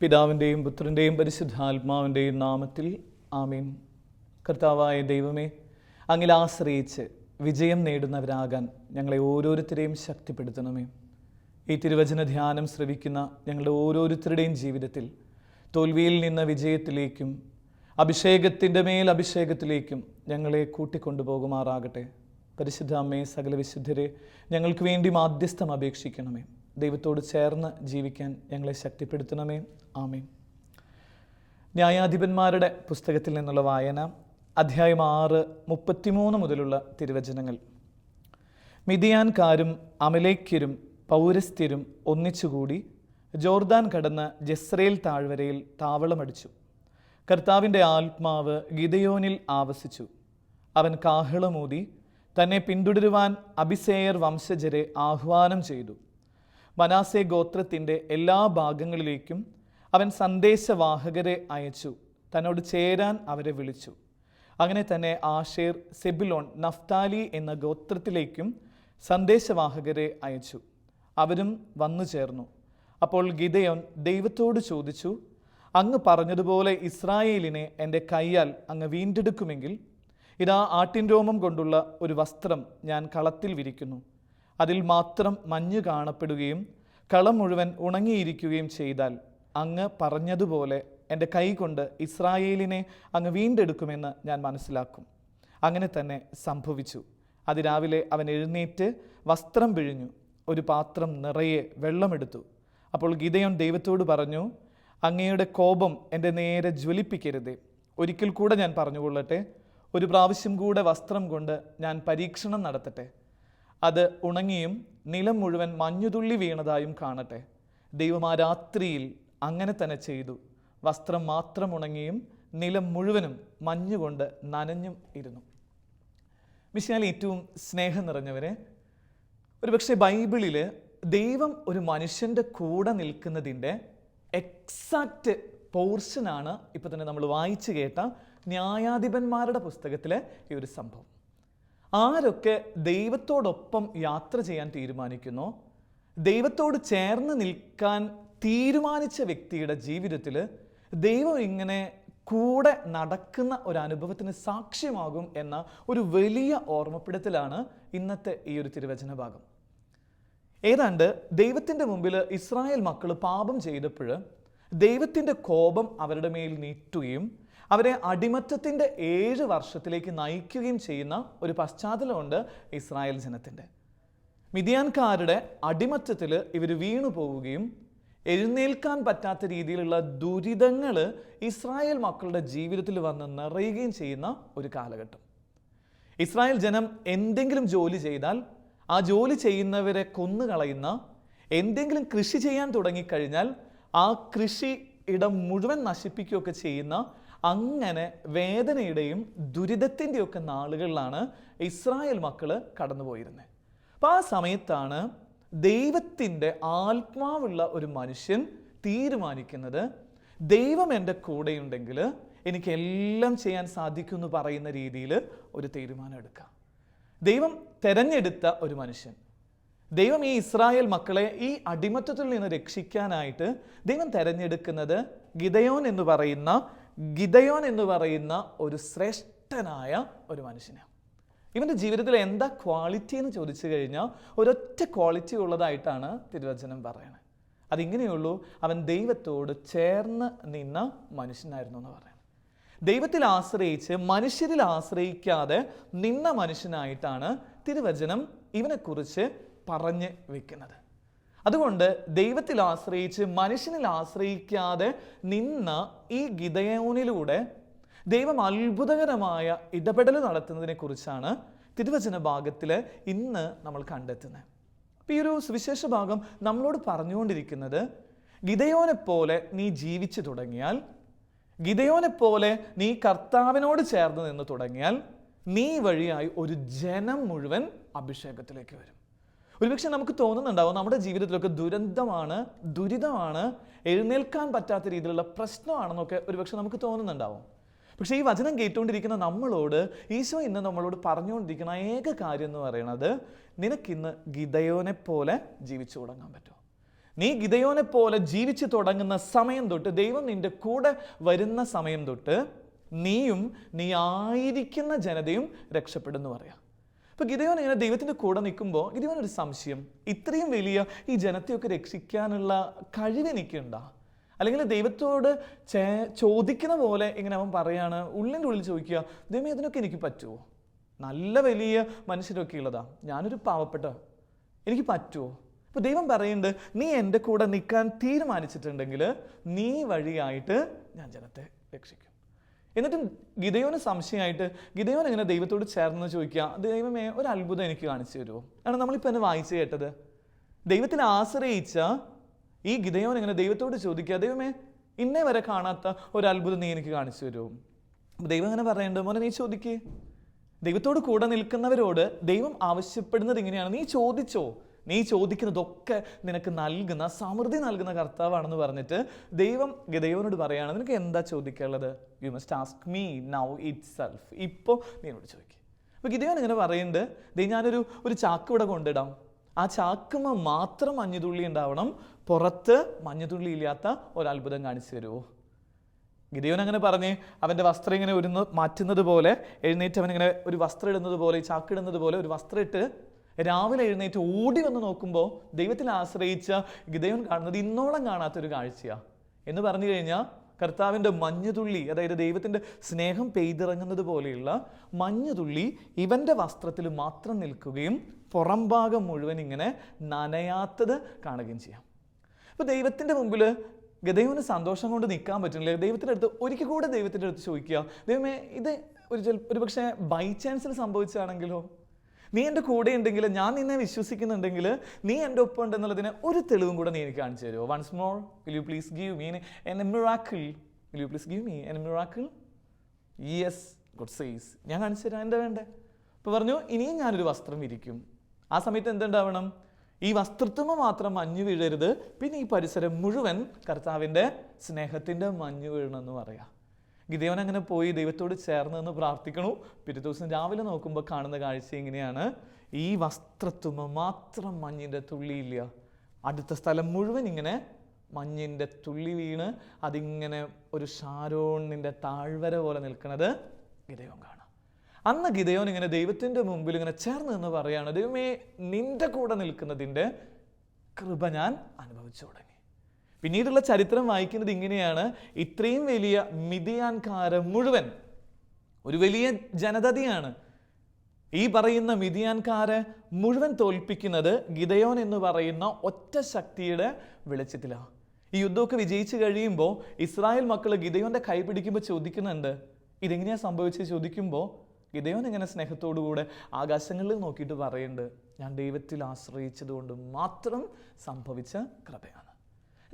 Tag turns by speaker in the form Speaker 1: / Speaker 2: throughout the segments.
Speaker 1: പിതാവിന്റെയും പുത്രന്റെയും പരിശുദ്ധാത്മാവിന്റെയും നാമത്തിൽ ആമീൻ. കർത്താവായ ദൈവമേ അങ്ങിൽ ആശ്രയിച്ച് വിജയം നേടുന്നവരാകാൻ ഞങ്ങളെ ഓരോരുത്തരെയും ശക്തിപ്പെടുത്തണമേ. ഈ തിരുവചന ധ്യാനം ശ്രവിക്കുന്ന ഞങ്ങളുടെ ഓരോരുത്തരുടെയും ജീവിതത്തിൽ തോൽവിയിൽ നിന്ന് വിജയത്തിലേക്കും അഭിഷേകത്തിന്റെ മേൽ അഭിഷേകത്തിലേക്കും ഞങ്ങളെ കൂട്ടിക്കൊണ്ടുപോകുമാറാകട്ടെ. പരിശുദ്ധ അമ്മേ സകല വിശുദ്ധരെ ഞങ്ങൾക്ക് വേണ്ടി മാധ്യസ്ഥം അപേക്ഷിക്കണമേ. ദൈവത്തോട് ചേർന്ന് ജീവിക്കാൻ ഞങ്ങളെ ശക്തിപ്പെടുത്തണമേ. ആമേ ന്യായാധിപന്മാരുടെ പുസ്തകത്തിൽ നിന്നുള്ള വായന അധ്യായം ആറ് മുപ്പത്തിമൂന്ന് മുതലുള്ള തിരുവചനങ്ങൾ. മിതിയാൻകാരും അമലേക്കരും പൗരസ്ത്യരും ഒന്നിച്ചുകൂടി ജോർദാൻ കടന്ന് ജസ്രയേൽ താഴ്വരയിൽ താവളമടിച്ചു. കർത്താവിന്റെ ആത്മാവ് ഗിതയോനിൽ ആവസിച്ചു. അവൻ കാഹളമൂതി തന്നെ പിന്തുടരുവാൻ അഭിസേയർ വംശജരെ ആഹ്വാനം ചെയ്തു. മനാസെ ഗോത്രത്തിന്റെ എല്ലാ ഭാഗങ്ങളിലേക്കും അവൻ സന്ദേശവാഹകരെ അയച്ചു. തന്നോട് ചേരാൻ അവരെ വിളിച്ചു. അങ്ങനെ തന്നെ ആഷേർ സെബിലോൺ നഫ്താലി എന്ന ഗോത്രത്തിലേക്കും സന്ദേശവാഹകരെ അയച്ചു. അവരും വന്നു ചേർന്നു. അപ്പോൾ ഗിതയോൻ ദൈവത്തോട് ചോദിച്ചു അങ്ങ് പറഞ്ഞതുപോലെ ഇസ്രായേലിനെ എന്റെ കൈയാൽ അങ്ങ് വീണ്ടെടുക്കുമെങ്കിൽ ഇതാ ആട്ടിൻ രോമം കൊണ്ടുള്ള ഒരു വസ്ത്രം ഞാൻ കളത്തിൽ വിരിക്കുന്നു. അതിൽ മാത്രം മഞ്ഞ് കാണപ്പെടുകയും കളം മുഴുവൻ ഉണങ്ങിയിരിക്കുകയും ചെയ്താൽ അങ്ങ് പറഞ്ഞതുപോലെ എന്റെ കൈ കൊണ്ട് ഇസ്രായേലിനെ അങ്ങ് വീണ്ടെടുക്കുമെന്ന് ഞാൻ മനസ്സിലാക്കും. അങ്ങനെ തന്നെ സംഭവിച്ചു. അതിരാവിലെ അവൻ എഴുന്നേറ്റ് വസ്ത്രം പിഴിഞ്ഞു. ഒരു പാത്രം നിറയെ വെള്ളമെടുത്തു. അപ്പോൾ ഗിതയോൻ ദൈവത്തോട് പറഞ്ഞു അങ്ങയുടെ കോപം എന്റെ നേരെ ജ്വലിപ്പിക്കരുതേ. ഒരിക്കൽ കൂടെ ഞാൻ പറഞ്ഞുകൊള്ളട്ടെ. ഒരു പ്രാവശ്യം കൂടെ വസ്ത്രം കൊണ്ട് ഞാൻ പരീക്ഷണം നടത്തട്ടെ. അത് ഉണങ്ങിയും നിലം മുഴുവൻ മഞ്ഞുതുള്ളി വീണതായും കാണട്ടെ. ദൈവം ആ രാത്രിയിൽ അങ്ങനെ തന്നെ ചെയ്തു. വസ്ത്രം മാത്രം ഉണങ്ങിയും നിലം മുഴുവനും മഞ്ഞുകൊണ്ട് നനഞ്ഞും ഇരുന്നു. വിശാൽ ഏറ്റവും സ്നേഹം നിറഞ്ഞവരെ ഒരുപക്ഷെ ബൈബിളിൽ ദൈവം ഒരു മനുഷ്യന്റെ കൂടെ നിൽക്കുന്നതിന്റെ എക്സാക്റ്റ് പോർഷനാണ് ഇപ്പോൾ തന്നെ നമ്മൾ വായിച്ചു കേട്ട ന്യായാധിപന്മാരുടെ പുസ്തകത്തിലെ ഈ ഒരു സംഭവം. ആരൊക്കെ ദൈവത്തോടൊപ്പം യാത്ര ചെയ്യാൻ തീരുമാനിക്കുന്നോ ദൈവത്തോട് ചേർന്ന് നിൽക്കാൻ തീരുമാനിച്ച വ്യക്തിയുടെ ജീവിതത്തിൽ ദൈവം ഇങ്ങനെ കൂടെ നടക്കുന്ന ഒരു അനുഭവത്തിന് സാക്ഷ്യമാകും എന്ന ഒരു വലിയ ഓർമ്മപ്പെടുത്തലാണ് ഇന്നത്തെ ഈ ഒരു തിരുവചന ഭാഗം. ഏതാണ്ട് ദൈവത്തിന്റെ മുമ്പിൽ ഇസ്രായേൽ മക്കൾ പാപം ചെയ്തപ്പോൾ ദൈവത്തിന്റെ കോപം അവരുടെ മേൽ നീട്ടുകയും അവരെ അടിമത്തത്തിന്റെ ഏഴ് വർഷത്തിലേക്ക് നയിക്കുകയും ചെയ്യുന്ന ഒരു പശ്ചാത്തലമുണ്ട് ഇസ്രായേൽ ജനത്തിന്റെ. മിതിയാൻകാരുടെ അടിമത്തത്തിൽ ഇവർ വീണു പോവുകയും എഴുന്നേൽക്കാൻ പറ്റാത്ത രീതിയിലുള്ള ദുരിതങ്ങൾ ഇസ്രായേൽ മക്കളുടെ ജീവിതത്തിൽ വന്ന് നിറയുകയും ചെയ്യുന്ന ഒരു കാലഘട്ടം. ഇസ്രായേൽ ജനം എന്തെങ്കിലും ജോലി ചെയ്താൽ ആ ജോലി ചെയ്യുന്നവരെ കൊന്നുകളയുന്ന എന്തെങ്കിലും കൃഷി ചെയ്യാൻ തുടങ്ങിക്കഴിഞ്ഞാൽ ആ കൃഷി ഇടം മുഴുവൻ നശിപ്പിക്കുകയൊക്കെ ചെയ്യുന്ന അങ്ങനെ വേദനയുടെയും ദുരിതത്തിന്റെയൊക്കെ നാളുകളിലാണ് ഇസ്രായേൽ മക്കൾ കടന്നുപോയിരുന്നത് അപ്പോൾ ആ സമയത്താണ് ദൈവത്തിന്റെ ആത്മാവുള്ള ഒരു മനുഷ്യൻ തീരുമാനിക്കുന്നത് ദൈവം എന്റെ കൂടെയുണ്ടെങ്കിൽ എനിക്ക് എല്ലാം ചെയ്യാൻ സാധിക്കും എന്ന് പറയുന്ന രീതിയിൽ ഒരു തീരുമാനം എടുക്കാം. ദൈവം തെരഞ്ഞെടുത്ത ഒരു മനുഷ്യൻ. ദൈവം ഈ ഇസ്രായേൽ മക്കളെ ഈ അടിമത്തത്തിൽ നിന്ന് രക്ഷിക്കാനായിട്ട് ദൈവം തെരഞ്ഞെടുക്കുന്നത് ഗിതയോൻ എന്ന് പറയുന്ന ഗിതയോൻ എന്ന് പറയുന്ന ഒരു ശ്രേഷ്ഠനായ ഒരു മനുഷ്യനെ. ഇവന്റെ ജീവിതത്തിൽ എന്താ ക്വാളിറ്റി എന്ന് ചോദിച്ചു കഴിഞ്ഞാൽ ഒരൊറ്റ ക്വാളിറ്റി ഉള്ളതായിട്ടാണ് തിരുവചനം പറയുന്നത്. അതിങ്ങനെയുള്ളൂ അവൻ ദൈവത്തോട് ചേർന്ന് നിന്ന മനുഷ്യനായിരുന്നു എന്ന് പറയുന്നത്. ദൈവത്തിൽ ആശ്രയിച്ച് മനുഷ്യരിൽ ആശ്രയിക്കാതെ നിന്ന മനുഷ്യനായിട്ടാണ് തിരുവചനം ഇവനെക്കുറിച്ച് പറഞ്ഞ് വെക്കുന്നത്. അതുകൊണ്ട് ദൈവത്തിൽ ആശ്രയിച്ച് മനുഷ്യനിൽ ആശ്രയിക്കാതെ നിന്ന ഈ ഗിതയോനിലൂടെ ദൈവം അത്ഭുതകരമായ ഇടപെടൽ നടത്തുന്നതിനെ കുറിച്ചാണ് തിരുവചന ഭാഗത്തിൽ ഇന്ന് നമ്മൾ കണ്ടെത്തുന്നത്. അപ്പോൾ ഈ ഒരു സുവിശേഷ ഭാഗം നമ്മളോട് പറഞ്ഞുകൊണ്ടിരിക്കുന്നത് ഗിതയോനെ പോലെ നീ ജീവിച്ചു തുടങ്ങിയാൽ ഗിതയോനെ പോലെ നീ കർത്താവിനോട് ചേർന്ന് നിന്ന് തുടങ്ങിയാൽ നീ വഴിയായി ഒരു ജനം മുഴുവൻ അഭിഷേകത്തിലേക്ക് വരും. ഒരുപക്ഷെ നമുക്ക് തോന്നുന്നുണ്ടാവും നമ്മുടെ ജീവിതത്തിലൊക്കെ ദുരന്തമാണ് ദുരിതമാണ് എഴുന്നേൽക്കാൻ പറ്റാത്ത രീതിയിലുള്ള പ്രശ്നമാണെന്നൊക്കെ ഒരുപക്ഷെ നമുക്ക് തോന്നുന്നുണ്ടാവും. പക്ഷേ ഈ വചനം കേട്ടുകൊണ്ടിരിക്കുന്ന നമ്മളോട് ഈശോ ഇന്ന് നമ്മളോട് പറഞ്ഞുകൊണ്ടിരിക്കുന്ന ഏക കാര്യം എന്ന് പറയുന്നത് നിനക്കിന്ന് ഗിതയോനെ പോലെ ജീവിച്ചു തുടങ്ങാൻ പറ്റുമോ? നീ ഗിതയോനെ പോലെ ജീവിച്ചു തുടങ്ങുന്ന സമയം തൊട്ട് ദൈവം നിന്റെ കൂടെ വരുന്ന സമയം തൊട്ട് നീയും നീ ആയിരിക്കുന്ന ജനതയും രക്ഷപ്പെടുന്നു പറയാം. അപ്പൊ ഗിതയോൻ ഇങ്ങനെ ദൈവത്തിന്റെ കൂടെ നിൽക്കുമ്പോൾ ഗിതയോൻ ഒരു സംശയം. ഇത്രയും വലിയ ഈ ജനത്തെയൊക്കെ രക്ഷിക്കാനുള്ള കഴിവ് എനിക്കുണ്ടോ? അല്ലെങ്കിൽ ദൈവത്തോട് ചേ ചോദിക്കുന്ന പോലെ ഇങ്ങനെ അവൻ പറയാണ് ഉള്ളിന്റെ ഉള്ളിൽ ചോദിക്കുക ദൈവം ഇതിനൊക്കെ എനിക്ക് പറ്റുമോ നല്ല വലിയ മനുഷ്യരൊക്കെ ഉള്ളതാ. ഞാനൊരു പാവപ്പെട്ട എനിക്ക് പറ്റുമോ അപ്പോൾ ദൈവം പറയുന്നുണ്ട് നീ എന്റെ കൂടെ നിൽക്കാൻ തീരുമാനിച്ചിട്ടുണ്ടെങ്കിൽ നീ വഴിയായിട്ട് ഞാൻ ജനത്തെ രക്ഷിക്കും. എന്നിട്ടും ഗിതയോന് സംശയമായിട്ട് ഗിതയോൻ എങ്ങനെ ദൈവത്തോട് ചേർന്ന് ചോദിക്കുക? ദൈവമേ ഒരു അത്ഭുതം എനിക്ക് കാണിച്ചു തരുമോ? ആണ് നമ്മളിപ്പോൾ എന്നെ വായിച്ചു കേട്ടത്. ദൈവത്തിൽ ആശ്രയിച്ച ഈ ഗിതയോൻ എങ്ങനെ ദൈവത്തോട് ചോദിക്കുക? ദൈവമേ ഇന്നേ വരെ കാണാത്ത ഒരു അത്ഭുതം നീ എനിക്ക് കാണിച്ചു തരുമോ? ദൈവം അങ്ങനെ പറയേണ്ട മോനെ നീ ചോദിക്കേ. ദൈവത്തോട് കൂടെ നിൽക്കുന്നവരോട് ദൈവം ആവശ്യപ്പെടുന്നത് ഇങ്ങനെയാണ്. നീ ചോദിച്ചോ? നീ ചോദിക്കുന്നതൊക്കെ നിനക്ക് നൽകുന്ന സമൃദ്ധി നൽകുന്ന കർത്താവാണെന്ന് പറഞ്ഞിട്ട് ദൈവം ഗദൈവനോട് പറയുകയാണ് നിനക്ക് എന്താ ചോദിക്കാനുള്ളത്? You must ask me now itself ഇപ്പോൾ നീ എന്നോട് ചോദിക്കും. അപ്പോൾ ഗിദേവൻ ഇങ്ങനെ പറയുന്നുണ്ട് ദേ ഞാനൊരു ഒരു ചാക്ക് ഇവിടെ കൊണ്ടിടാം. ആ ചാക്കുമ മാത്രം മഞ്ഞുതുള്ളി ഉണ്ടാവണം പുറത്ത് മഞ്ഞുതുള്ളി ഇല്ലാത്ത ഒരത്ഭുതം കാണിച്ചു തരുമോ ഗിരിയോൻ അങ്ങനെ പറഞ്ഞ് അവന്റെ വസ്ത്രം ഇങ്ങനെ ഒരുന്ന് മാറ്റുന്നത് പോലെ എഴുന്നേറ്റ് അവൻ ഇങ്ങനെ ഒരു വസ്ത്രം ഇടുന്നത് പോലെ ചാക്കിടുന്നത് പോലെ ഒരു വസ്ത്രം ഇട്ട് രാവിലെ എഴുന്നേറ്റ് ഓടി വന്ന് നോക്കുമ്പോൾ ദൈവത്തിൽ ആശ്രയിച്ച ഗിതയോൻ കാണുന്നത് ഇന്നോളം കാണാത്തൊരു കാഴ്ചയാണ് എന്ന് പറഞ്ഞു കഴിഞ്ഞാൽ കർത്താവിന്റെ മഞ്ഞുതുള്ളി അതായത് ദൈവത്തിന്റെ സ്നേഹം പെയ്തിറങ്ങുന്നത് പോലെയുള്ള മഞ്ഞുതുള്ളി ഇവന്റെ വസ്ത്രത്തിൽ മാത്രം നിൽക്കുകയും പുറംഭാഗം മുഴുവൻ ഇങ്ങനെ നനയാത്തത് കാണുകയും ചെയ്യാം. അപ്പോൾ ദൈവത്തിന്റെ മുമ്പിൽ ഗദൈവന് സന്തോഷം കൊണ്ട് നിൽക്കാൻ പറ്റുന്നില്ല. ദൈവത്തിന്റെ അടുത്ത് ഒരിക്കൽ കൂടെ ദൈവത്തിന്റെ അടുത്ത് ചോദിക്കുക ദൈവമേ ഇത് ഒരു ഒരു പക്ഷേ ബൈ ചാൻസിൽ സംഭവിച്ചാണെങ്കിലോ നീ എന്റെ കൂടെ ഉണ്ടെങ്കിൽ ഞാൻ നിന്നെ വിശ്വസിക്കുന്നുണ്ടെങ്കിൽ നീ എന്റെ ഒപ്പം ഉണ്ടെന്നുള്ളതിന് ഒരു തെളിവും കൂടെ നീ എനിക്ക് കാണിച്ചു തരുമോ? Once more will you please give me an miracle will you please give me an miracle yes good size ഞാൻ കാണിച്ചു തരാം. എന്റെ വേണ്ടേ? അപ്പോൾ പറഞ്ഞു ഇനിയും ഞാനൊരു വസ്ത്രം ഇരിക്കും ആ സമയത്ത് എന്തുണ്ടാവണം? ഈ വസ്ത്രത്വം മാത്രം മഞ്ഞു വീഴരുത്. പിന്നെ ഈ പരിസരം മുഴുവൻ കർത്താവിന്റെ സ്നേഹത്തിന്റെ മഞ്ഞു വീഴണമെന്ന് പറയാം. ഗിദേവൻ അങ്ങനെ പോയി ദൈവത്തോട് ചേർന്ന് നിന്ന് പ്രാർത്ഥിക്കണു. പിറ്റേ ദിവസം രാവിലെ നോക്കുമ്പോൾ കാണുന്ന കാഴ്ച ഇങ്ങനെയാണ്. ഈ വസ്ത്രത്തുമ മാത്രം മഞ്ഞിന്റെ തുള്ളിയില്ല അടുത്ത സ്ഥലം മുഴുവൻ ഇങ്ങനെ മഞ്ഞിന്റെ തുള്ളി വീണ് അതിങ്ങനെ ഒരു ഷാരോണിന്റെ താഴ്വര പോലെ നിൽക്കുന്നത് ഗിദേവൻ കാണാം. അന്ന് ഗിതയോൻ ഇങ്ങനെ ദൈവത്തിന്റെ മുമ്പിൽ ഇങ്ങനെ ചേർന്ന് നിന്ന് പറയാണ് ദൈവമേ നിന്റെ കൂടെ നിൽക്കുന്നതിന്റെ കൃപ ഞാൻ അനുഭവിച്ചു തുടങ്ങി. പിന്നീടുള്ള ചരിത്രം വായിക്കുന്നത് ഇങ്ങനെയാണ്. ഇത്രയും വലിയ മിതിയാൻകാരം മുഴുവൻ ഒരു വലിയ ജനതയാണ് ഈ പറയുന്ന മിതിയാൻകാരെ മുഴുവൻ തോൽപ്പിക്കുന്നത് ഗിതയോൻ എന്ന് പറയുന്ന ഒറ്റ ശക്തിയുടെ വെളിച്ചത്തിലാണ്. ഈ യുദ്ധമൊക്കെ വിജയിച്ചു കഴിയുമ്പോൾ ഇസ്രായേൽ മക്കൾ ഗിതയോന്റെ കൈ പിടിക്കുമ്പോൾ ചോദിക്കുന്നുണ്ട് ഇതെങ്ങനെയാ സംഭവിച്ചത്? ചോദിക്കുമ്പോൾ ഗിതയോൻ ഇങ്ങനെ സ്നേഹത്തോടുകൂടെ ആകാശങ്ങളിൽ നോക്കിയിട്ട് പറയുന്നുണ്ട് ഞാൻ ദൈവത്തിൽ ആശ്രയിച്ചതുകൊണ്ട് മാത്രം സംഭവിച്ച കൃപയാണ്.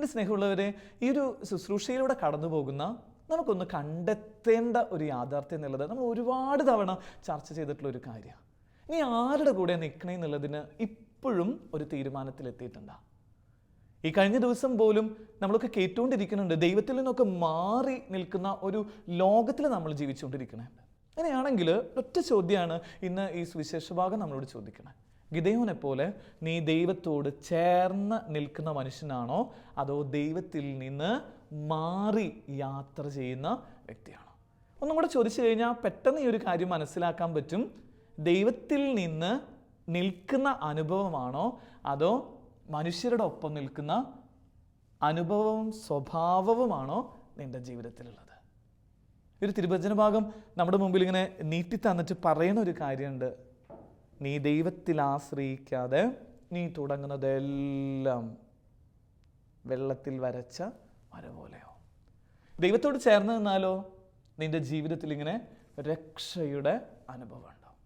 Speaker 1: എന്റെ സ്നേഹമുള്ളവരെ ഈ ഒരു ശുശ്രൂഷയിലൂടെ കടന്നു പോകുന്ന നമുക്കൊന്ന് കണ്ടെത്തേണ്ട ഒരു യാഥാർത്ഥ്യം എന്നുള്ളത് നമ്മൾ ഒരുപാട് തവണ ചർച്ച ചെയ്തിട്ടുള്ള ഒരു കാര്യമാണ്. നീ ആരുടെ കൂടെ നിൽക്കണേ എന്നുള്ളതിന് ഇപ്പോഴും ഒരു തീരുമാനത്തിലെത്തിയിട്ടുണ്ടാ. ഈ കഴിഞ്ഞ ദിവസം പോലും നമ്മളൊക്കെ കേട്ടുകൊണ്ടിരിക്കുന്നുണ്ട് ദൈവത്തിൽ നിന്നൊക്കെ മാറി നിൽക്കുന്ന ഒരു ലോകത്തിൽ നമ്മൾ ജീവിച്ചുകൊണ്ടിരിക്കുന്നുണ്ട് അങ്ങനെയാണെങ്കിൽ ഒറ്റ ചോദ്യമാണ് ഇന്ന് ഈ സുവിശേഷ ഭാഗം നമ്മളോട് ചോദിക്കണേ. ഗിതയോനെ പോലെ നീ ദൈവത്തോട് ചേർന്ന് നിൽക്കുന്ന മനുഷ്യനാണോ? അതോ ദൈവത്തിൽ നിന്ന് മാറി യാത്ര ചെയ്യുന്ന വ്യക്തിയാണോ? ഒന്നും കൂടെ ചോദിച്ചു കഴിഞ്ഞാൽ പെട്ടെന്ന് ഈ ഒരു കാര്യം മനസ്സിലാക്കാൻ പറ്റും. ദൈവത്തിൽ നിന്ന് നിൽക്കുന്ന അനുഭവമാണോ? അതോ മനുഷ്യരുടെ ഒപ്പം നിൽക്കുന്ന അനുഭവവും സ്വഭാവവുമാണോ നിന്റെ ജീവിതത്തിലുള്ളത്? ഒരു തിരുവചന ഭാഗം നമ്മുടെ മുമ്പിൽ ഇങ്ങനെ നീട്ടി തന്നിട്ട് പറയുന്ന ഒരു കാര്യമുണ്ട്. നീ ദൈവത്തിൽ ആശ്രയിക്കാതെ നീ തുടങ്ങുന്നതെല്ലാം വെള്ളത്തിൽ വരച്ച വര പോലെയോ ദൈവത്തോട് ചേർന്ന് നിന്നാലോ? നിന്റെ ജീവിതത്തിൽ ഇങ്ങനെ രക്ഷയുടെ അനുഭവം ഉണ്ടാവും.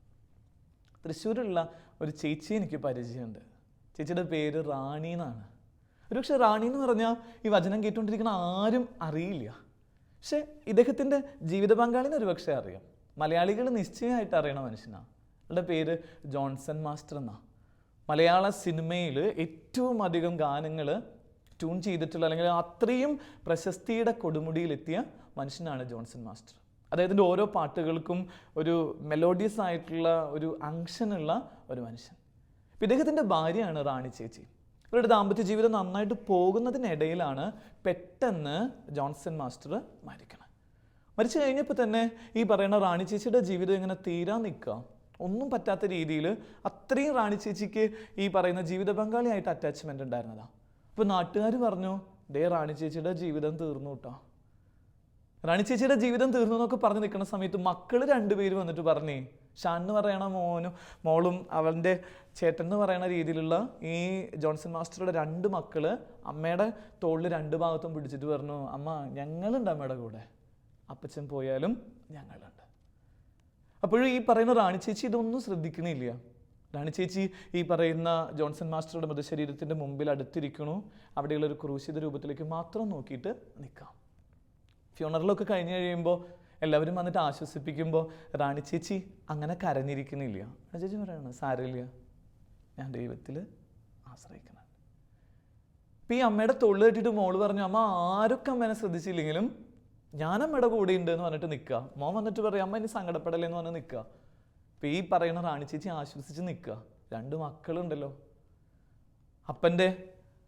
Speaker 1: തൃശ്ശൂരുള്ള ഒരു ചേച്ചി എനിക്ക് പരിചയമുണ്ട്. ചേച്ചിയുടെ പേര് റാണി എന്നാണ്. ഒരുപക്ഷെ റാണി എന്ന് പറഞ്ഞാൽ ഈ വചനം കേട്ടുകൊണ്ടിരിക്കുന്ന ആരും അറിയില്ല. പക്ഷെ ഇദ്ദേഹത്തിന്റെ ജീവിത പങ്കാളിനെ ഒരുപക്ഷെ അറിയാം. മലയാളികൾ നിശ്ചയമായിട്ട് അറിയണ മനുഷ്യനാണ് അയാളുടെ പേര് ജോൺസൺ മാസ്റ്റർ എന്നാ. മലയാള സിനിമയിൽ ഏറ്റവും അധികം ഗാനങ്ങൾ ട്യൂൺ ചെയ്തിട്ടുള്ള അല്ലെങ്കിൽ അത്രയും പ്രശസ്തിയുടെ കൊടുമുടിയിലെത്തിയ മനുഷ്യനാണ് ജോൺസൺ മാസ്റ്റർ. അദ്ദേഹത്തിന്റെ ഓരോ പാട്ടുകൾക്കും ഒരു മെലോഡിയസ് ആയിട്ടുള്ള ഒരു അങ്ഷനുള്ള ഒരു മനുഷ്യൻ. ഇദ്ദേഹത്തിന്റെ ഭാര്യയാണ് റാണി ചേച്ചി. ഇവരുടെ ദാമ്പത്യ ജീവിതം നന്നായിട്ട് പോകുന്നതിനിടയിലാണ് പെട്ടെന്ന് ജോൺസൺ മാസ്റ്റർ മരിക്കണം മരിച്ചു കഴിഞ്ഞപ്പോൾ തന്നെ ഈ പറയുന്ന റാണി ചേച്ചിയുടെ ജീവിതം ഇങ്ങനെ തീരാൻ നിൽക്കുക? ഒന്നും പറ്റാത്ത രീതിയിൽ അത്രയും റാണി ചേച്ചിക്ക് ഈ പറയുന്ന ജീവിത പങ്കാളിയായിട്ട് അറ്റാച്ച്മെന്റ് ഉണ്ടായിരുന്നതാ. അപ്പോൾ നാട്ടുകാർ പറഞ്ഞു ദേ റാണി ചേച്ചിയുടെ ജീവിതം തീർന്നു കേട്ടോ റാണി ചേച്ചിയുടെ ജീവിതം തീർന്നു എന്നൊക്കെ പറഞ്ഞ് നിൽക്കുന്ന സമയത്ത് മക്കൾ രണ്ടുപേര് വന്നിട്ട് പറഞ്ഞേ ഷാൻ എന്ന് പറയണ മോനും മോളും അവന്റെ ചേട്ടൻ എന്ന് പറയുന്ന രീതിയിലുള്ള ഈ ജോൺസൺ മാസ്റ്ററുടെ രണ്ട് മക്കൾ അമ്മയുടെ തോളിൽ രണ്ട് ഭാഗത്തും പിടിച്ചിട്ട് പറഞ്ഞു അമ്മ ഞങ്ങളുണ്ട് അമ്മയുടെ കൂടെ. അപ്പച്ചൻ പോയാലും ഞങ്ങളുണ്ട്. അപ്പോഴും ഈ പറയുന്ന റാണി ചേച്ചി ഇതൊന്നും ശ്രദ്ധിക്കണില്ല. റാണി ചേച്ചി ഈ പറയുന്ന ജോൺസൺ മാസ്റ്ററുടെ മൃതശരീരത്തിന്റെ മുമ്പിൽ അടുത്തിരിക്കണു. അവിടെയുള്ള ഒരു ക്രൂശിത രൂപത്തിലേക്ക് മാത്രം നോക്കിയിട്ട് നിൽക്കാം. ഫ്യൂണറലൊക്കെ കഴിഞ്ഞ് കഴിയുമ്പോൾ എല്ലാവരും വന്നിട്ട് ആശ്വസിപ്പിക്കുമ്പോൾ റാണി ചേച്ചി അങ്ങനെ കരഞ്ഞിരിക്കുന്നില്ല. റാണി ചേച്ചി പറയണ സാരമില്ല ഞാൻ ദൈവത്തിൽ ആശ്രയിക്കണം. ഇപ്പം ഈ അമ്മയുടെ തൊള്ളു കെട്ടിയിട്ട് മോൾ പറഞ്ഞു അമ്മ ആരൊക്കെ അമ്മേനെ ശ്രദ്ധിച്ചില്ലെങ്കിലും ഇവിടെ കൂടെ ഉണ്ട് എന്ന് പറഞ്ഞിട്ട് നിൽക്കുക മോൻ വന്നിട്ട് പറയും അമ്മ ഇനി സങ്കടപ്പെടലേ എന്ന് പറഞ്ഞ് നിൽക്കുക അപ്പം ഈ പറയുന്ന റാണി ചേച്ചി ആശ്വസിച്ച് നിൽക്കുക രണ്ട് മക്കളുണ്ടല്ലോ. അപ്പന്റെ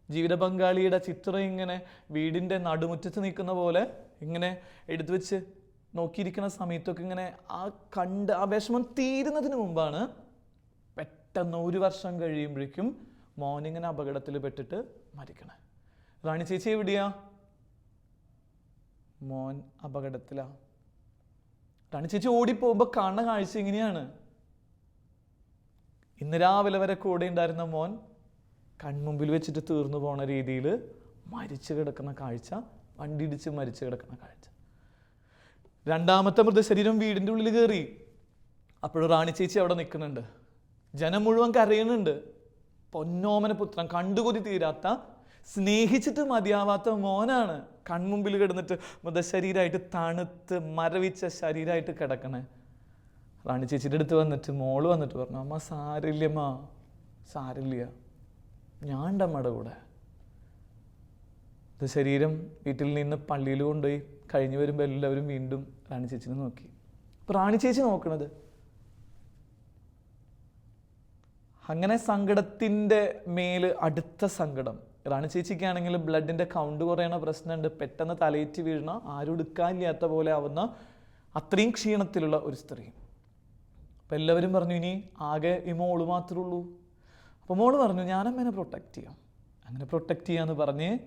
Speaker 1: ജീവിത പങ്കാളിയുടെ ചിത്രം ഇങ്ങനെ വീടിന്റെ നടുമുറ്റത്ത് നിൽക്കുന്ന പോലെ ഇങ്ങനെ എടുത്തു വെച്ച് നോക്കിയിരിക്കുന്ന സമയത്തൊക്കെ ഇങ്ങനെ ആ കണ്ട് ആ വിഷമം തീരുന്നതിന് മുമ്പാണ് പെട്ടെന്ന് ഒരു വർഷം കഴിയുമ്പോഴേക്കും മോനിങ്ങനെ അപകടത്തിൽ പെട്ടിട്ട് മരിക്കണേ. റാണി ചേച്ചി എവിടെയാ? മോൻ അപകടത്തിലാ. റാണി ചേച്ചി ഓടിപ്പോകുമ്പോൾ കാണുന്ന കാഴ്ച എങ്ങനെയാണ്? ഇന്ന് രാവിലെ വരെ കൂടെ ഉണ്ടായിരുന്ന മോൻ കൺമുമ്പിൽ വെച്ചിട്ട് തീർന്നു പോണ രീതിയിൽ മരിച്ചു കിടക്കുന്ന കാഴ്ച വണ്ടി ഇടിച്ച് മരിച്ചു കിടക്കുന്ന കാഴ്ച. രണ്ടാമത്തെ മൃതശരീരം വീടിന്റെ ഉള്ളിൽ കയറി അപ്പോഴും റാണി ചേച്ചി അവിടെ നിൽക്കുന്നുണ്ട് ജനം മുഴുവൻ കരയുന്നുണ്ട്. പൊന്നോമന പുത്രൻ കണ്ടുകൊതി തീരാത്ത സ്നേഹിച്ചിട്ട് മതിയാവാത്ത മോനാണ്. കൺമുമ്പിൽ കിടന്നിട്ട് മൃതശരീരമായിട്ട് തണുത്ത് മരവിച്ച ശരീരമായിട്ട് കിടക്കണേ. റാണി ചേച്ചിയുടെ അടുത്ത് വന്നിട്ട് മോൾ വന്നിട്ട് പറഞ്ഞു അമ്മ സാരില്ലമ്മ സാരില്ല ഞാൻ അമ്മയുടെ കൂടെ. ഇത് ശരീരം വീട്ടിൽ നിന്ന് പള്ളിയിൽ കൊണ്ടുപോയി കഴിഞ്ഞു വരുമ്പോൾ എല്ലാവരും വീണ്ടും റാണി ചേച്ചിനെ നോക്കി. അപ്പം റാണി ചേച്ചി നോക്കണത്. അങ്ങനെ സങ്കടത്തിന്റെ മേൽ അടുത്ത സങ്കടം. റാണി ചേച്ചിക്കാണെങ്കിൽ ബ്ലഡിന്റെ കൗണ്ട് കുറയണ പ്രശ്നമുണ്ട്. പെട്ടെന്ന് തലയേറ്റ് വീഴണ ആരും എടുക്കാനില്ലാത്ത പോലെ ആവുന്ന അത്രയും ക്ഷീണത്തിലുള്ള ഒരു സ്ത്രീ. അപ്പം എല്ലാവരും പറഞ്ഞു ഇനി ആകെ ഈ മോൾ മാത്രമേ ഉള്ളൂ. അപ്പോൾ മോൾ പറഞ്ഞു ഞാനമ്മേനെ പ്രൊട്ടക്റ്റ് ചെയ്യാം. അങ്ങനെ പ്രൊട്ടക്റ്റ് ചെയ്യാന്ന് പറഞ്ഞ്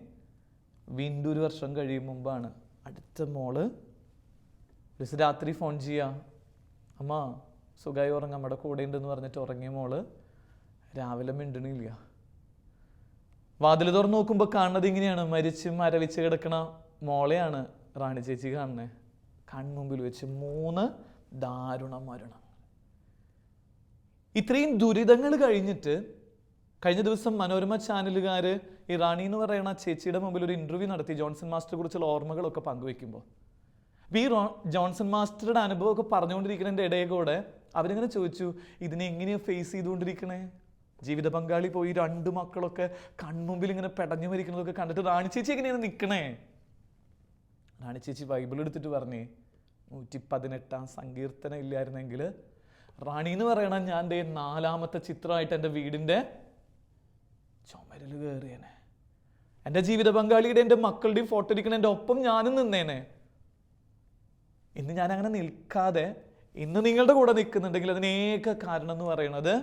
Speaker 1: വീണ്ടും ഒരു വർഷം കഴിയും മുമ്പാണ് അടുത്ത മോൾ ഒരു രാത്രി ഫോൺ ചെയ്യാം. അമ്മ സുഖമായി ഉറങ്ങാം നമ്മുടെ കൂടെ ഉണ്ടെന്ന് പറഞ്ഞിട്ട് ഉറങ്ങിയ മോൾ രാവിലെ മിണ്ടണില്ല. വാതിൽ തുറന്ന് നോക്കുമ്പോൾ കാണുന്നത് ഇങ്ങനെയാണ്. മരിച്ച് മരവിച്ച് കിടക്കണ മോളെയാണ് റാണി ചേച്ചി കാണുന്നത് കൺമുമ്പിൽ വെച്ച് മൂന്ന് ദാരുണ മരണം. ഇത്രയും ദുരിതങ്ങൾ കഴിഞ്ഞിട്ട് കഴിഞ്ഞ ദിവസം മനോരമ ചാനലുകാർ ഈ റാണി എന്ന് പറയുന്ന ചേച്ചിയുടെ മുമ്പിൽ ഒരു ഇന്റർവ്യൂ നടത്തി ജോൺസൺ മാസ്റ്ററെ കുറിച്ചുള്ള ഓർമ്മകളൊക്കെ പങ്കുവെക്കുമ്പോൾ ഈ ജോൺസൺ മാസ്റ്ററുടെ അനുഭവമൊക്കെ പറഞ്ഞുകൊണ്ടിരിക്കുന്നതിന്റെ ഇടയിൽ കൂടെ അവരിങ്ങനെ ചോദിച്ചു ഇതിനെ എങ്ങനെയാണ് ഫേസ് ചെയ്തുകൊണ്ടിരിക്കണേ? ജീവിത പങ്കാളി പോയി രണ്ട് മക്കളൊക്കെ കൺമുമ്പിൽ ഇങ്ങനെ പെടഞ്ഞു മരിക്കുന്നതൊക്കെ കണ്ടിട്ട് റാണി ചേച്ചി എങ്ങനെയാണ് നിൽക്കണേ റാണി ചേച്ചി ബൈബിൾ എടുത്തിട്ട് പറഞ്ഞേ നൂറ്റി പതിനെട്ടാം സങ്കീർത്തനം ഇല്ലായിരുന്നെങ്കിൽ റാണി എന്ന് പറയണ ഞാൻ എന്റെ നാലാമത്തെ ചിത്രമായിട്ട് എന്റെ വീടിന്റെ ചുമരിൽ കയറിയേനെ. എന്റെ ജീവിത പങ്കാളിയുടെ എന്റെ മക്കളുടെയും ഫോട്ടോ എടുക്കണ എന്റെ ഒപ്പം ഞാനും നിന്നേനെ. ഇന്ന് ഞാൻ അങ്ങനെ നിൽക്കാതെ ഇന്ന് നിങ്ങളുടെ കൂടെ നിൽക്കുന്നുണ്ടെങ്കിൽ അതിനേക്ക കാരണം എന്ന് പറയുന്നത്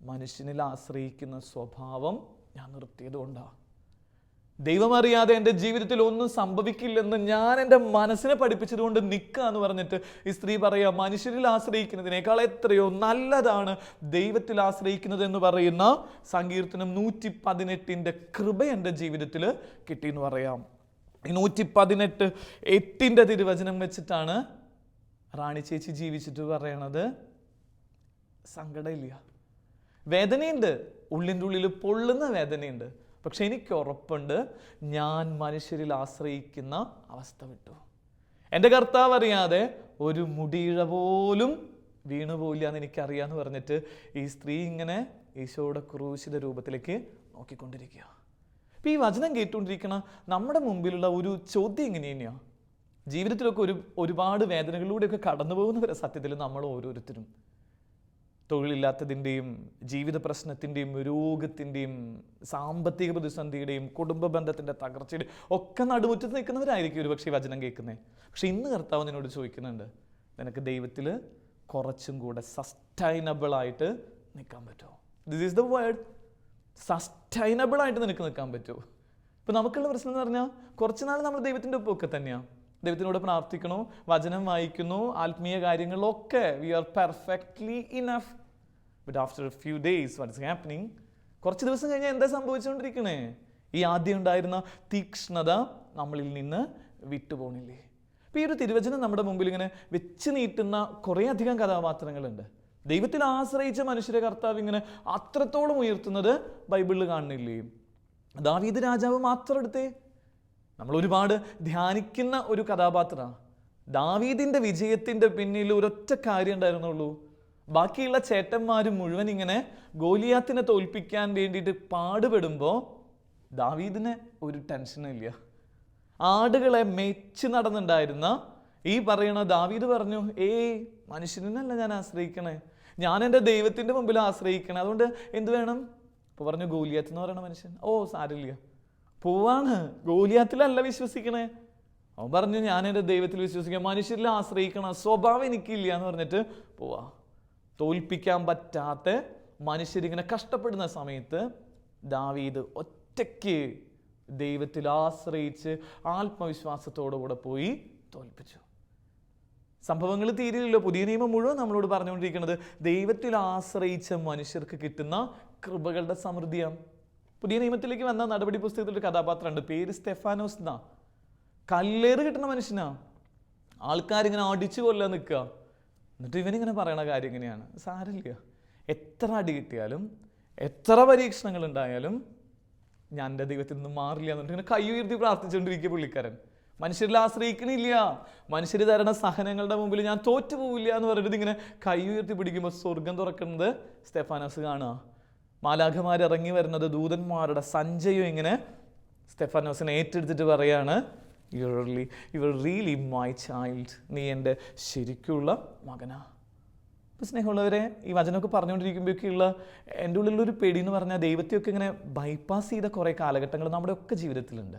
Speaker 1: മനുഷ്യനിൽ ആശ്രയിക്കുന്ന സ്വഭാവം ഞാൻ നിർത്തിയത് കൊണ്ടാണ് ദൈവമറിയാതെ എന്റെ ജീവിതത്തിൽ ഒന്നും സംഭവിക്കില്ലെന്ന് ഞാൻ എന്റെ മനസ്സിനെ പഠിപ്പിച്ചതുകൊണ്ട് നിൽക്കുക എന്ന് പറഞ്ഞിട്ട് ഈ സ്ത്രീ പറയുക മനുഷ്യരിൽ ആശ്രയിക്കുന്നതിനേക്കാൾ എത്രയോ നല്ലതാണ് ദൈവത്തിൽ ആശ്രയിക്കുന്നത് എന്ന് പറയുന്ന സങ്കീർത്തനം നൂറ്റി പതിനെട്ടിന്റെ കൃപ എന്റെ ജീവിതത്തിൽ കിട്ടിയെന്ന് പറയാം. ഈ നൂറ്റി പതിനെട്ട് എട്ടിന്റെ തിരുവചനം വെച്ചിട്ടാണ് റാണി ചേച്ചി ജീവിച്ചിട്ട് പറയണത് സങ്കടമില്ല. വേദനയുണ്ട്. ഉള്ളിന്റെ ഉള്ളിൽ പൊള്ളുന്ന വേദനയുണ്ട്. പക്ഷെ എനിക്ക് ഉറപ്പുണ്ട് ഞാൻ മനുഷ്യരിൽ ആശ്രയിക്കുന്ന അവസ്ഥ വിട്ടു. എന്റെ കർത്താവ് അറിയാതെ ഒരു മുടിയിഴ പോലും വീണു വീണുപോയില്ല എന്ന് എനിക്കറിയാന്ന് പറഞ്ഞിട്ട് ഈ സ്ത്രീ ഇങ്ങനെ ഈശോയുടെ ക്രൂശിത രൂപത്തിലേക്ക് നോക്കിക്കൊണ്ടിരിക്കുക. ഇപ്പം ഈ വചനം കേട്ടുകൊണ്ടിരിക്കണ നമ്മുടെ മുമ്പിലുള്ള ഒരു ചോദ്യം എങ്ങനെ തന്നെയാണ് ജീവിതത്തിലൊക്കെ ഒരു ഒരുപാട് വേദനകളിലൂടെയൊക്കെ കടന്നു പോകുന്നവരെ സത്യത്തിൽ നമ്മൾ ഓരോരുത്തരും. തൊഴിലില്ലാത്തതിന്റെയും ജീവിത പ്രശ്നത്തിന്റെയും രോഗത്തിന്റെയും സാമ്പത്തിക പ്രതിസന്ധിയുടെയും കുടുംബ ബന്ധത്തിന്റെ തകർച്ചയുടെയും ഒക്കെ നടുമുറ്റത്ത് നിൽക്കുന്നവരായിരിക്കും ഒരു പക്ഷേ വചനം കേൾക്കുന്നത് പക്ഷെ ഇന്ന് കർത്താവ് നിന്നോട് ചോദിക്കുന്നുണ്ട് നിനക്ക് ദൈവത്തിൽ കുറച്ചും കൂടെ സസ്റ്റൈനബിൾ ആയിട്ട് നിൽക്കാൻ പറ്റുമോ? This is the word sustainable ആയിട്ട് നിനക്ക് നിൽക്കാൻ പറ്റുമോ? ഇപ്പം നമുക്കുള്ള പ്രശ്നം എന്ന് പറഞ്ഞാൽ കുറച്ച് നാൾ നമ്മൾ ദൈവത്തിന്റെ ഒപ്പമൊക്കെ തന്നെയാണ് ദൈവത്തിനോട് പ്രാർത്ഥിക്കണോ? വചനം വായിക്കുന്നു? ആത്മീയ കാര്യങ്ങളിലൊക്കെ we are perfectly enough but after a few days what is happening കുറച്ച് ദിവസം കഴിഞ്ഞാൽ എന്താ സംഭവിച്ചുകൊണ്ടിരിക്കണേ? ഈ ആദ്യം ഉണ്ടായിരുന്ന തീക്ഷ്ണത നമ്മളിൽ നിന്ന് വിട്ടുപോണില്ലേ? അപ്പോൾ ഈ ഒരു തിരുവചനം നമ്മുടെ മുമ്പിൽ ഇങ്ങനെ വെച്ച് നീട്ടുന്ന കുറേ അധികം കഥാപാത്രങ്ങളുണ്ട്. ദൈവത്തിൽ ആശ്രയിച്ച മനുഷ്യരെ കർത്താവ് ഇങ്ങനെ അത്രത്തോളം ഉയർത്തുന്നത് ബൈബിളിൽ കാണുന്നില്ലേ? ദാവീദ് രാജാവ് മാത്രം എടുത്തേ. നമ്മൾ ഒരുപാട് ധ്യാനിക്കുന്ന ഒരു കഥാപാത്രമാണ് ദാവീദിന്റെ വിജയത്തിന്റെ പിന്നിൽ ഒരൊറ്റ കാര്യം ഉണ്ടായിരുന്നുള്ളൂ. ബാക്കിയുള്ള ചേട്ടന്മാരും മുഴുവൻ ഇങ്ങനെ ഗോലിയാത്തിനെ തോൽപ്പിക്കാൻ വേണ്ടിയിട്ട് പാടുപെടുമ്പോൾ ദാവീദിന് ഒരു ടെൻഷനും ഇല്ല. ആടുകളെ മെച്ച് നടന്നുണ്ടായിരുന്ന ഈ പറയണ ദാവീദ് പറഞ്ഞു ഏയ് മനുഷ്യനല്ല ഞാൻ ആശ്രയിക്കണേ. ഞാൻ എന്റെ ദൈവത്തിന്റെ മുമ്പിൽ ആശ്രയിക്കണേ. അതുകൊണ്ട് എന്ത് വേണം? ഇപ്പോൾ പറഞ്ഞു ഗോലിയാത്ത് എന്ന് പറയണ മനുഷ്യൻ. ഓ സാരില്ല പോവാണ്. ഗോലിയാത്തിലല്ല വിശ്വസിക്കണേ. അവൻ പറഞ്ഞു ഞാൻ എന്റെ ദൈവത്തിൽ വിശ്വസിക്കാം. മനുഷ്യരിൽ ആശ്രയിക്കണം. സ്വഭാവം എനിക്കില്ല എന്ന് പറഞ്ഞിട്ട് പോവാ. തോൽപ്പിക്കാൻ പറ്റാത്ത മനുഷ്യരിങ്ങനെ കഷ്ടപ്പെടുന്ന സമയത്ത് ദാവീദ് ഒറ്റയ്ക്ക് ദൈവത്തിൽ ആശ്രയിച്ച് ആത്മവിശ്വാസത്തോടുകൂടെ പോയി തോൽപ്പിച്ചു. സംഭവങ്ങൾ തീരില്ലല്ലോ. പുതിയ നിയമം മുഴുവൻ നമ്മളോട് പറഞ്ഞുകൊണ്ടിരിക്കുന്നത് ദൈവത്തിൽ ആശ്രയിച്ച മനുഷ്യർക്ക് കിട്ടുന്ന കൃപകളുടെ സമൃദ്ധിയാണ്. പുതിയ നിയമത്തിലേക്ക് വന്ന നടപടി പുസ്തകത്തിൽ ഒരു കഥാപാത്രമുണ്ട്. പേര് സ്റ്റെഫാനോസ് എന്നാ. കല്ലേറ് കിട്ടുന്ന മനുഷ്യനാ. ആൾക്കാരിങ്ങനെ അടിച്ചു കൊല്ലാൻ നിൽക്കുക. എന്നിട്ട് ഇവനിങ്ങനെ പറയണ കാര്യം ഇങ്ങനെയാണ്. സാരമില്ല. എത്ര അടി കിട്ടിയാലും എത്ര പരീക്ഷണങ്ങൾ ഉണ്ടായാലും ഞാൻ എന്റെ ദൈവത്തിൽ നിന്ന് മാറില്ല എന്നിട്ട് ഇങ്ങനെ കൈ ഉയർത്തി പ്രാർത്ഥിച്ചുകൊണ്ടിരിക്കുക പുള്ളിക്കാരൻ. മനുഷ്യരിൽ ആശ്രയിക്കണില്ല. മനുഷ്യർ തരണ സഹനങ്ങളുടെ മുമ്പിൽ ഞാൻ തോറ്റു പോവില്ല എന്ന് പറഞ്ഞിട്ട് ഇങ്ങനെ കൈ ഉയർത്തി പിടിക്കുമ്പോൾ സ്വർഗം തുറക്കുന്നത് സ്റ്റെഫാനോസ് കാണുക. മാലാഖമാർ ഇറങ്ങി വരുന്നത് ദൂതന്മാരുടെ സഞ്ജയും ഇങ്ങനെ സ്റ്റെഫാനോസിനെ ഏറ്റെടുത്തിട്ട് പറയാണ്. You really you are really my child നീ എന്റെ ശരിക്കുള്ള മകനാ. അപ്പോൾ സ്നേഹമുള്ളവരെ ഈ വചനമൊക്കെ പറഞ്ഞുകൊണ്ടിരിക്കുമ്പോഴൊക്കെയുള്ള എന്റെ ഉള്ളിലൊരു പേടി എന്ന് പറഞ്ഞാൽ ദൈവത്തെയൊക്കെ ഇങ്ങനെ ബൈപ്പാസ് ചെയ്ത കുറേ കാലഘട്ടങ്ങൾ നമ്മുടെ ഒക്കെ ജീവിതത്തിലുണ്ട്.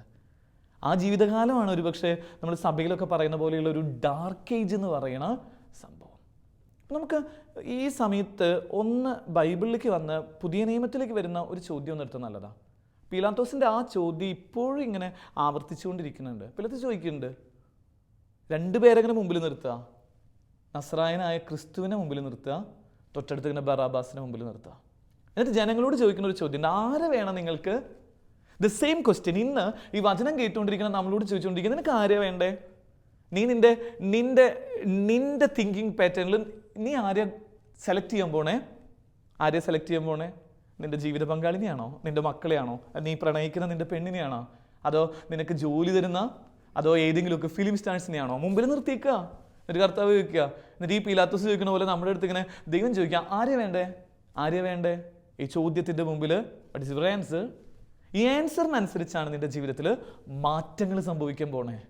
Speaker 1: ആ ജീവിതകാലമാണ് ഒരു പക്ഷേ നമ്മൾ സഭയിലൊക്കെ പറയുന്ന പോലെയുള്ള ഒരു ഡാർക്ക് ഏജ് എന്ന് പറയുന്ന സംഭവം. നമുക്ക് ഈ സമയത്ത് ഒന്ന് ബൈബിളിലേക്ക് വന്ന് പുതിയ നിയമത്തിലേക്ക് വരുന്ന ഒരു ചോദ്യം ഒന്ന് നല്ലതാണ് പീലാത്തോസിന്റെ ആ ചോദ്യം ഇപ്പോഴും ഇങ്ങനെ ആവർത്തിച്ചുകൊണ്ടിരിക്കുന്നുണ്ട്. പിലത്ത് ചോദിക്കുന്നുണ്ട് രണ്ടുപേരെങ്ങനെ മുമ്പിൽ നിർത്തുക? നസ്രായനായ ക്രിസ്തുവിനെ മുമ്പിൽ നിർത്തുക തൊട്ടടുത്ത് ഇങ്ങനെ ബറാബാസിനെ മുമ്പിൽ നിർത്തുക? എന്നിട്ട് ജനങ്ങളോട് ചോദിക്കുന്ന ഒരു ചോദ്യം ആരെ വേണം നിങ്ങൾക്ക്? ദ സെയിം ക്വസ്റ്റ്യൻ ഇന്ന് ഈ വചനം കേട്ടുകൊണ്ടിരിക്കുന്ന നമ്മളോട് ചോദിച്ചുകൊണ്ടിരിക്കുന്ന നിനക്ക് ആരെ വേണ്ടേ? നീ നിന്റെ നിന്റെ നിന്റെ തിങ്കിങ് പാറ്റേണിൽ നീ ആരെ സെലക്ട് ചെയ്യാൻ പോണേ? ആരെ സെലക്ട് ചെയ്യാൻ പോണേ? നിന്റെ ജീവിത പങ്കാളിനെയാണോ? നിന്റെ മക്കളെയാണോ? നീ പ്രണയിക്കുന്ന നിന്റെ പെണ്ണിനെയാണോ? അതോ നിനക്ക് ജോലി തരുന്ന അതോ ഏതെങ്കിലുമൊക്കെ ഫിലിം സ്റ്റാൻസിനെയാണോ മുമ്പിൽ നിർത്തിയേക്കുക. ഒരു കർത്താവ് ചോദിക്കുക എന്നിട്ട് ഈ പീലാത്തോസ് ചോദിക്കുന്ന പോലെ നമ്മുടെ അടുത്ത് ഇങ്ങനെ ദൈവം ചോദിക്കുക ആരെ വേണ്ടേ? ആരെ വേണ്ടേ? ഈ ചോദ്യത്തിന്റെ മുമ്പിൽ വട്ട് ഇസ് യുവർ ആൻസർ ഈ ആൻസറിനനുസരിച്ചാണ് നിന്റെ ജീവിതത്തിൽ മാറ്റങ്ങൾ സംഭവിക്കാൻ പോണേ.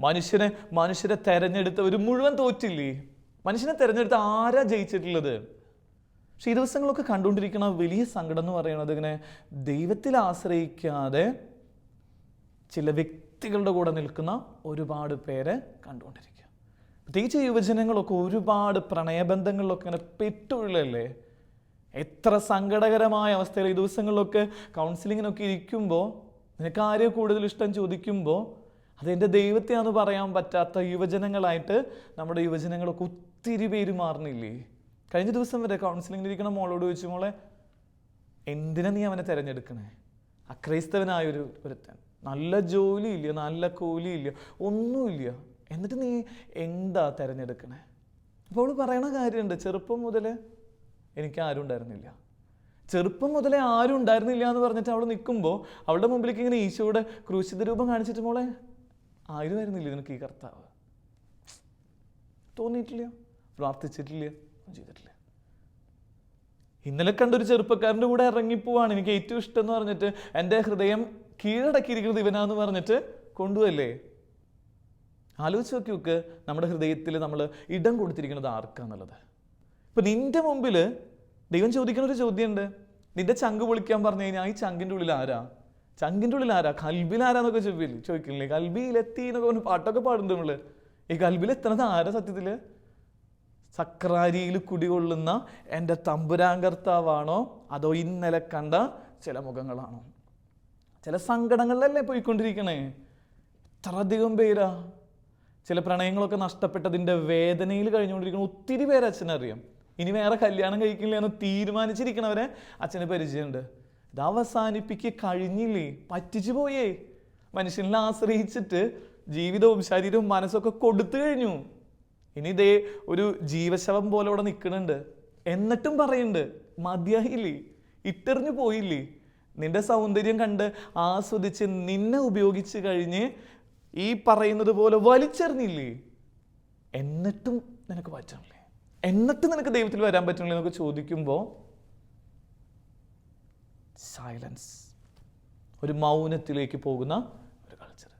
Speaker 1: മനുഷ്യനെ മനുഷ്യരെ തെരഞ്ഞെടുത്ത ഒരു മുഴുവൻ തോറ്റില്ലേ? മനുഷ്യനെ തെരഞ്ഞെടുത്ത ആരാ ജയിച്ചിട്ടുള്ളത്? പക്ഷെ ഈ ദിവസങ്ങളൊക്കെ കണ്ടുകൊണ്ടിരിക്കുന്ന വലിയ സങ്കടം എന്ന് പറയുന്നത് ഇങ്ങനെ ദൈവത്തിൽ ആശ്രയിക്കാതെ ചില വ്യക്തികളുടെ കൂടെ നിൽക്കുന്ന ഒരുപാട് പേരെ കണ്ടുകൊണ്ടിരിക്കുക. പ്രത്യേകിച്ച് യുവജനങ്ങളൊക്കെ ഒരുപാട് പ്രണയബന്ധങ്ങളിലൊക്കെ ഇങ്ങനെ പെട്ടുള്ളല്ലേ എത്ര സങ്കടകരമായ അവസ്ഥയിൽ ഈ ദിവസങ്ങളിലൊക്കെ കൗൺസിലിങ്ങിനൊക്കെ ഇരിക്കുമ്പോൾ നിനക്ക് ആരെ കൂടുതൽ ഇഷ്ടം ചോദിക്കുമ്പോൾ അതെന്റെ ദൈവത്തെയാന്ന് പറയാൻ പറ്റാത്ത യുവജനങ്ങളായിട്ട് നമ്മുടെ യുവജനങ്ങളൊക്കെ ഒത്തിരി പേര് മാറുന്നില്ലേ? കഴിഞ്ഞ ദിവസം വരെ ഇരിക്കുന്ന മോളോട് ചോദിച്ചു മോളെ എന്തിനാ നീ അവനെ തിരഞ്ഞെടുക്കണേ? അക്രൈസ്തവനായൊരു ഒരുത്തൻ. നല്ല ജോലിയില്ല നല്ല കൂലിയില്ല ഒന്നുമില്ല. എന്നിട്ട് നീ എന്താ തിരഞ്ഞെടുക്കണേ? അപ്പോൾ അവൾ പറയണ കാര്യമുണ്ട്. ചെറുപ്പം മുതൽ എനിക്ക് ആരും ഉണ്ടായിരുന്നില്ല. ചെറുപ്പം മുതലേ ആരും ഉണ്ടായിരുന്നില്ല എന്ന് പറഞ്ഞിട്ട് അവൾ നിൽക്കുമ്പോൾ അവളുടെ മുമ്പിലേക്ക് ഇങ്ങനെ ഈശോയുടെ ക്രൂശിത രൂപം കാണിച്ചിട്ട് മോളെ ആരും ആയിരുന്നില്ല നിനക്ക് ഈ കർത്താവ്. തോന്നിയിട്ടില്ല. പ്രാർത്ഥിച്ചിട്ടില്ല. ചെയ്തിട്ടില്ല. ഇന്നലെ കണ്ടൊരു ചെറുപ്പക്കാരന്റെ കൂടെ ഇറങ്ങിപ്പോവാണ്. എനിക്ക് ഏറ്റവും ഇഷ്ടം എന്ന് പറഞ്ഞിട്ട് എന്റെ ഹൃദയം കീഴടക്കിയിരിക്കുന്നത് ഇവനാന്ന് പറഞ്ഞിട്ട് കൊണ്ടുപോയല്ലേ? ആലോചിച്ച് നോക്കി നോക്ക്. നമ്മുടെ ഹൃദയത്തിൽ നമ്മൾ ഇടം കൊടുത്തിരിക്കുന്നത് ആർക്കാന്നുള്ളത്? ഇപ്പം നിന്റെ മുമ്പിൽ ദൈവം ചോദിക്കുന്ന ഒരു ചോദ്യമുണ്ട്. നിന്റെ ചങ്ക് പൊളിക്കാൻ പറഞ്ഞു കഴിഞ്ഞാൽ ഈ ചങ്കിന്റെ ഉള്ളിൽ ആരാ? ചങ്കിന്റെ ഉള്ളിൽ ആരാ? കൽബിലാരാന്നൊക്കെ ചോദിക്കില്ലേ? ചോദിക്കില്ലേ കൽബിയിലെത്തി എന്നൊക്കെ പറഞ്ഞ് പാട്ടൊക്കെ പാടുന്നുണ്ട് നമ്മൾ. ഈ കൽബിലെത്തണത് ആരാ സത്യത്തിൽ? സക്രാരിയിൽ കുടികൊള്ളുന്ന എന്റെ തമ്പുരാൻ കർത്താവാണോ? അതോ ഇന്നലെ കണ്ട ചില മുഖങ്ങളാണോ? ചില സങ്കടങ്ങളിലല്ലേ പോയിക്കൊണ്ടിരിക്കണേ? ഇത്ര അധികം പേരാ. ചില പ്രണയങ്ങളൊക്കെ നഷ്ടപ്പെട്ടതിന്റെ വേദനയിൽ കഴിഞ്ഞുകൊണ്ടിരിക്കുന്ന ഒത്തിരി പേര് അച്ഛനറിയാം. ഇനി വേറെ കല്യാണം കഴിക്കില്ല എന്ന് തീരുമാനിച്ചിരിക്കണവരെ അച്ഛന് പരിചയമുണ്ട്. ഇത് അവസാനിപ്പിക്കുക കഴിഞ്ഞില്ലേ? പറ്റിച്ചു പോയേ. മനുഷ്യനിൽ ആശ്രയിച്ചിട്ട് ജീവിതവും ശരീരവും മനസ്സൊക്കെ കൊടുത്തു കഴിഞ്ഞു. ഇനി ഇതേ ഒരു ജീവശവം പോലെ ഇവിടെ നിൽക്കുന്നുണ്ട് എന്നിട്ടും പറയുന്നുണ്ട് മതിയായില്ലേ? ഇട്ടെറിഞ്ഞു പോയില്ലേ? നിന്റെ സൗന്ദര്യം കണ്ട് ആസ്വദിച്ച് നിന്നെ ഉപയോഗിച്ച് കഴിഞ്ഞ് ഈ പറയുന്നത് പോലെ വലിച്ചെറിഞ്ഞില്ലേ? എന്നിട്ടും നിനക്ക് പറ്റണില്ലേ? എന്നിട്ടും നിനക്ക് ദൈവത്തിൽ വരാൻ പറ്റണില്ലേ എന്നൊക്കെ ചോദിക്കുമ്പോൾ സൈലൻസ് ഒരു മൗനത്തിലേക്ക് പോകുന്ന ഒരു കൾച്ചർ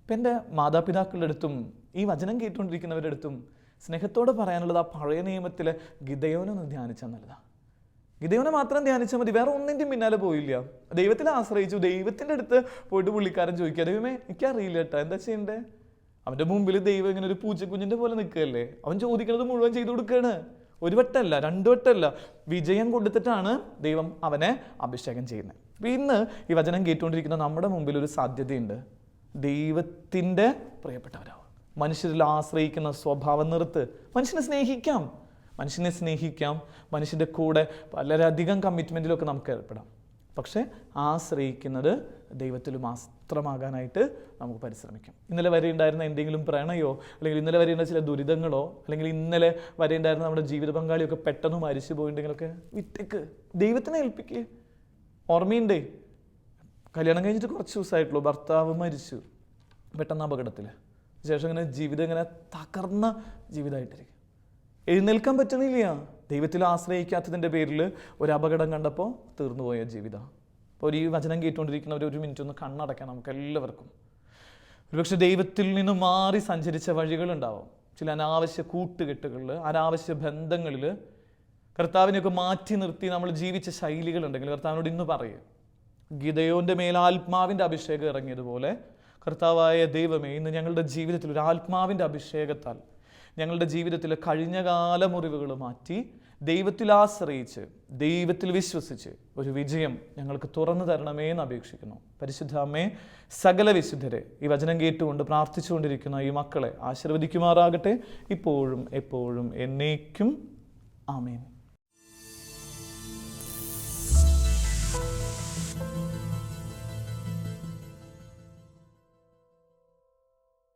Speaker 1: ഇപ്പം എന്റെ മാതാപിതാക്കളുടെ അടുത്തും ഈ വചനം കേട്ടുകൊണ്ടിരിക്കുന്നവരുടെ അടുത്തും സ്നേഹത്തോടെ പറയാനുള്ളത് ആ പഴയ നിയമത്തിലെ ഗിതയോനൊന്ന് ധ്യാനിച്ചാൽ നല്ലതാണ് ഗിതയോനെ മാത്രം ധ്യാനിച്ചാൽ മതി വേറെ ഒന്നിന്റെയും പിന്നാലെ പോയില്ല. ദൈവത്തിൽ ആശ്രയിച്ചു ദൈവത്തിന്റെ അടുത്ത് പോയിട്ട് പുള്ളിക്കാരൻ ചോദിക്കുക ദൈവമേ എനിക്കറിയില്ല കേട്ടോ എന്താ ചെയ്യണ്ടേ? അവന്റെ മുമ്പിൽ ദൈവം ഇങ്ങനെ ഒരു പൂച്ചക്കുഞ്ഞിന്റെ പോലെ നിൽക്കുകയല്ലേ? അവൻ ചോദിക്കുന്നത് മുഴുവൻ ചെയ്തു കൊടുക്കുകയാണ്. ഒരു വട്ടമല്ല രണ്ടു വട്ടമല്ല വിജയം കൊടുത്തിട്ടാണ് ദൈവം അവനെ അഭിഷേകം ചെയ്യുന്നത്. അപ്പം ഇന്ന് ഈ വചനം കേട്ടുകൊണ്ടിരിക്കുന്ന നമ്മുടെ മുമ്പിൽ ഒരു സാധ്യതയുണ്ട്. ദൈവത്തിന്റെ പ്രിയപ്പെട്ടവരാവും. മനുഷ്യരിൽ ആശ്രയിക്കുന്ന സ്വഭാവം നിർത്ത്. മനുഷ്യനെ സ്നേഹിക്കാം. മനുഷ്യനെ സ്നേഹിക്കാം. മനുഷ്യന്റെ കൂടെ വളരെയധികം കമ്മിറ്റ്മെന്റിലൊക്കെ നമുക്ക് ഏർപ്പെടാം. പക്ഷേ ആശ്രയിക്കുന്നത് ദൈവത്തിൽ മാത്രമാകാനായിട്ട് നമുക്ക് പരിശ്രമിക്കാം. ഇന്നലെ വരെ ഉണ്ടായിരുന്ന എന്തെങ്കിലും പ്രണയോ അല്ലെങ്കിൽ ഇന്നലെ വരെ ഉണ്ടായ ചില ദുരിതങ്ങളോ അല്ലെങ്കിൽ ഇന്നലെ വരെ ഉണ്ടായിരുന്ന നമ്മുടെ ജീവിത പങ്കാളിയൊക്കെ പെട്ടെന്ന് മരിച്ചു പോയിട്ടുണ്ടെങ്കിലൊക്കെ വിട്ടേക്ക്. ദൈവത്തിനെ ഏൽപ്പിക്കുക ഓർമ്മയുണ്ടേ. കല്യാണം കഴിഞ്ഞിട്ട് കുറച്ച് ദിവസമായിട്ടുള്ളൂ. ഭർത്താവ് മരിച്ചു. പെട്ടെന്ന് അപകടത്തിൽ ശേഷം ഇങ്ങനെ ജീവിതം ഇങ്ങനെ തകർന്ന ജീവിതമായിട്ടിരിക്കും. എഴുന്നേൽക്കാൻ പറ്റുന്നില്ല. ദൈവത്തിൽ ആശ്രയിക്കാത്തതിന്റെ പേരിൽ ഒരു അപകടം കണ്ടപ്പോൾ തീർന്നുപോയ ജീവിതം. അപ്പോൾ ഈ വചനം കേട്ടുകൊണ്ടിരിക്കുന്നവർ ഒരു മിനിറ്റ് ഒന്ന് കണ്ണടയ്ക്കാം നമുക്ക് എല്ലാവർക്കും. ഒരുപക്ഷെ ദൈവത്തിൽ നിന്ന് മാറി സഞ്ചരിച്ച വഴികളുണ്ടാവും. ചില അനാവശ്യ കൂട്ടുകെട്ടുകളിൽ അനാവശ്യ ബന്ധങ്ങളിൽ കർത്താവിനെയൊക്കെ മാറ്റി നിർത്തി നമ്മൾ ജീവിച്ച ശൈലികളുണ്ടെങ്കിൽ കർത്താവിനോട് ഇന്ന് പറയുക ഗീതയോന്റെ മേലാത്മാവിന്റെ അഭിഷേകം ഇറങ്ങിയതുപോലെ കർത്താവായ ദൈവമേ ഇന്ന് ഞങ്ങളുടെ ജീവിതത്തിൽ ഒരു ആത്മാവിന്റെ അഭിഷേകത്താൽ ഞങ്ങളുടെ ജീവിതത്തിലെ കഴിഞ്ഞകാല മുറിവുകൾ മാറ്റി ദൈവത്തിൽ ആശ്രയിച്ച് ദൈവത്തിൽ വിശ്വസിച്ച് ഒരു വിജയം ഞങ്ങൾക്ക് തുറന്നു തരണമേ എന്ന് അപേക്ഷിക്കുന്നു. പരിശുദ്ധ അമ്മേ സകല വിശുദ്ധരെ ഈ വചനം കേട്ടുകൊണ്ട് പ്രാർത്ഥിച്ചുകൊണ്ടിരിക്കുന്ന ഈ മക്കളെ ആശീർവദിക്കുമാറാകട്ടെ. ഇപ്പോഴും എപ്പോഴും എന്നേക്കും. ആമേൻ.